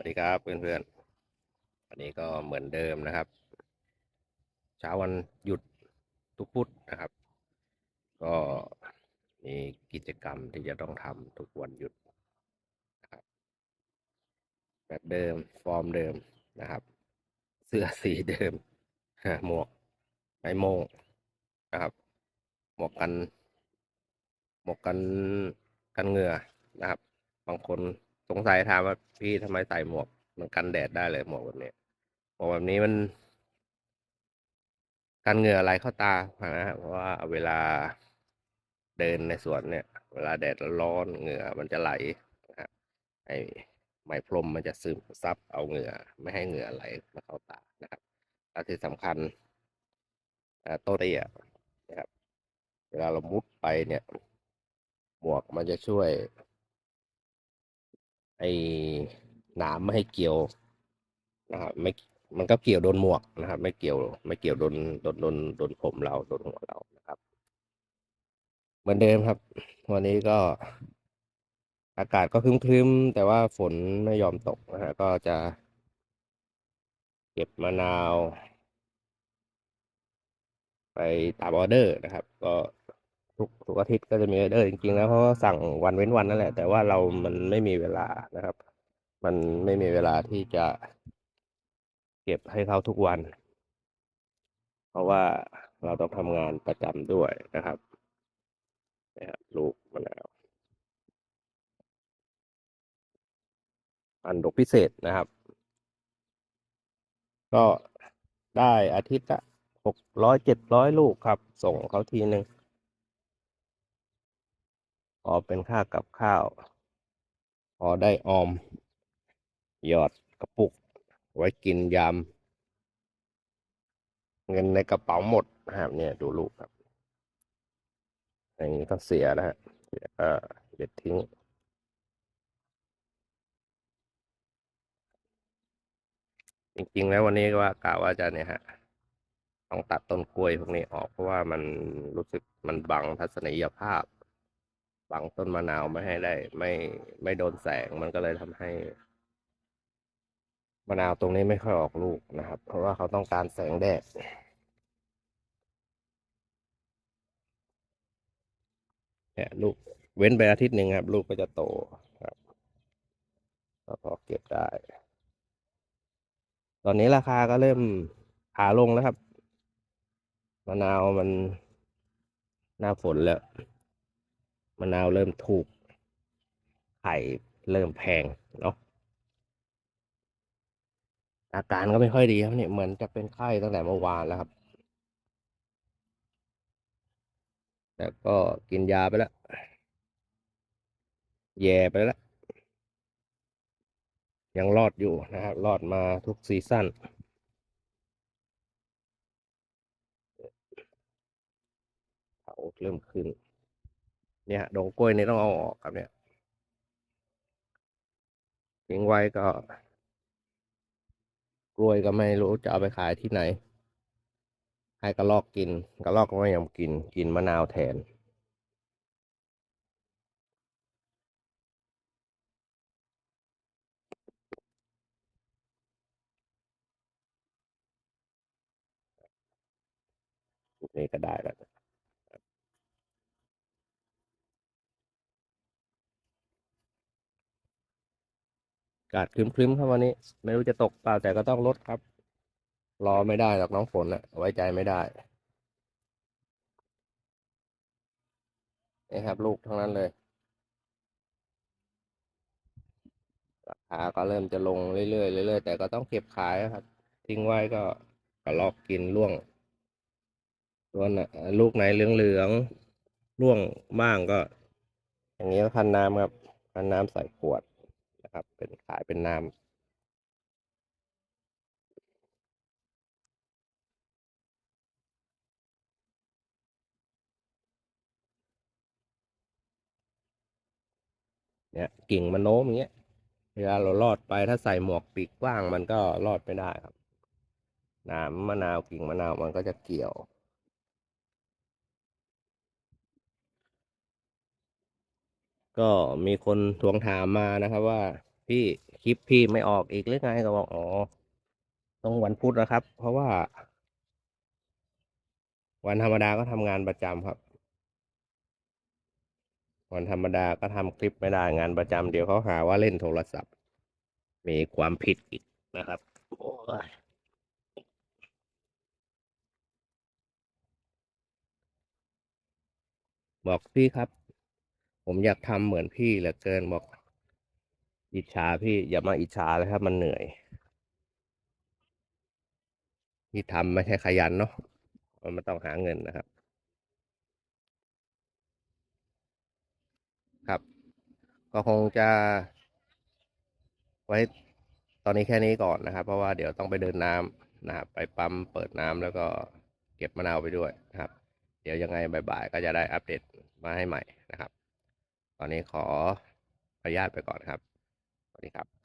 วัสดีครับเพื่อนๆวันนี้ก็เหมือนเดิมนะครับ เช้าวันหยุดทุกพุธนะครับ ก็มีกิจกรรมที่จะต้องทำทุกวันหยุดนะครับแบบเดิมฟอร์มเดิมนะครับ เสื้อสีเดิมหมวกไอโมงนะครับ หมวกกัน หมวกกันกันเหงื่อนะครับ บางคน สงสัยถามว่าพี่ทำไมใส่หมวก มันกันแดดได้เลยหมวกแบบนี้หมวกแบบนี้มัน กันเหงื่อไหลเข้าตานะฮะเพราะว่าเวลาเดินในสวนเนี่ย เวลาแดดร้อนเหงื่อมันจะไหลนะไอไหมพรมมันจะซึมซับเอาเหงื่อ ไม่ให้เหงื่อไหลมาเข้าตานะครับและที่สำคัญต้นเตี้ยนะครับ เวลาเรามุดไปเนี่ย หมวกมันจะช่วย ไอ้หนามไม่ให้เกี่ยวนะครับไม่มันก็เกี่ยวโดนหมวกนะครับ ไม่เกี่ยวไม่เกี่ยวโดนโดนโดนโดนผมเราโดนหัวเรานะครับ เหมือนเดิมครับ วันนี้ก็อากาศก็ครึ้มๆแต่ว่าฝนไม่ยอมตกนะฮะก็จะ เก็บมะนาว ไปตามออเดอร์นะครับ ก็ ทุกทุกอาทิตย์ก็จะมีออเดอร์จริงๆ แล้วเพราะว่าสั่งวันเว้นวันนั่นแหละ แต่ว่าเรามันไม่มีเวลานะครับ มันไม่มีเวลาที่จะเก็บให้เขาทุกวัน เพราะว่าเราต้องทำงานประจำด้วยนะครับนะครับลูกมะนาวอันดกพิเศษนะครับ ก็ได้อาทิตย์ละหกร้อยเจ็ดร้อยลูกครับ ส่งเขาทีหนึ่งพ อเป็นค่ากับข้าว พอได้ออม หยอดกระปุก ไว้กินยาม เงินในกระเป๋าหมดนะครับเนี่ยดูลูกครับ อย่างนี้ก็เสียนะฮะเสียก็เด็ดทิ้งจริงๆแล้ววันนี้ก็ว่ากะว่าจะเนี่ยฮะต้องตัดต้นกล้วยพวกนี้ออกเพราะว่ามันรู้สึกมันบังทัศนียภาพ บังต้นมะนาวไม่ให้ได้ ไม่ไม่โดนแสงมันก็เลยทำให้มะนาวตรงนี้ไม่ค่อยออกลูกนะครับ เพราะว่าเขาต้องการแสงแดดเนี่ยลูกเว้นไปอาทิตย์หนึ่งครับ ลูกก็จะโตครับก็พอเก็บได้ ตอนนี้ราคาก็เริ่มขาลงแล้วครับมะนาวมันหน้าฝนแล้ว มะนาวเริ่มถูก ไข่เริ่มแพงเนาะอาการก็ไม่ค่อยดีครับเนี่ยเหมือนจะเป็นไข้ตั้งแต่เมื่อวานแล้วครับ แต่ก็กินยาไปแล้ว แย่ไปแล้ว ยังรอดอยู่นะครับ รอดมาทุกซีซั่นเขาเริ่มขึ้น เนี่ยดงกล้วยนี่ต้องเอาออกครับเนี่ยทิ้งไว้ก็ กล้วยก็ไม่รู้จะเอาไปขายที่ไหน ให้กระลอกกินกระลอกก็ไม่ยอมกินกินมะนาวแทนนี่ก็ได้แล้ว กาศครึ้มๆครับวันนี้ ไม่รู้จะตกเปล่าแต่ก็ต้องลดครับ รอไม่ได้หรอกน้องฝนอะไว้ใจไม่ได้นี่ครับ ลูกทั้งนั้นเลย ราคาก็เริ่มจะลงเรื่อยๆเรื่อยๆแต่ก็ต้องเก็บขายครับ ทิ้งไว้ก็กระลอกกินร่วงส่วน่ะลูกไหนเหลืองๆร่วงบ้างก็ อย่างนี้ก็คันน้ำครับคันน้ำใส่ขวด นะครับ เป็นขายเป็นน้ำเนี่ยกิ่งมันโน้มอย่างเงี้ยเวลาเราลอดไปถ้าใส่หมวกปีกกว้างมันก็ลอดไม่ได้ครับหนามมะนาวกิ่งมะนาวมันก็จะเกี่ยว ก็มีคนทวงถามมานะครับว่าพี่คลิปพี่ไม่ออกอีกหรือไงก็บอกอ๋อต้องวันพุธนะครับ เพราะว่า วันธรรมดาก็ทำงานประจำครับ วันธรรมดาก็ทำคลิปไม่ได้งานประจำเดี๋ยวเขาหาว่าเล่นโทรศัพท์ มีความผิดอีกนะครับอบอกพี่ครับ ผมอยากทำเหมือนพี่เหลือเกินบอก อิจฉาพี่อย่ามาอิจฉาเลยครับ มันเหนื่อยที่ทำไม่ใช่ขยันเนาะมันต้องหาเงินนะครับ ครับ ก็คงจะ ไว้ตอนนี้แค่นี้ก่อนนะครับ เพราะว่าเดี๋ยวต้องไปเดินน้ำนะครับไปปั๊มเปิดน้ำแล้วก็เก็บมะนาวไปด้วยนะครับ เดี๋ยวยังไงบ่ายๆก็จะได้อัปเดตมาให้ใหม่นะครับ ตอนนี้ขออนุญาตไปก่อนครับสวัสดีครับ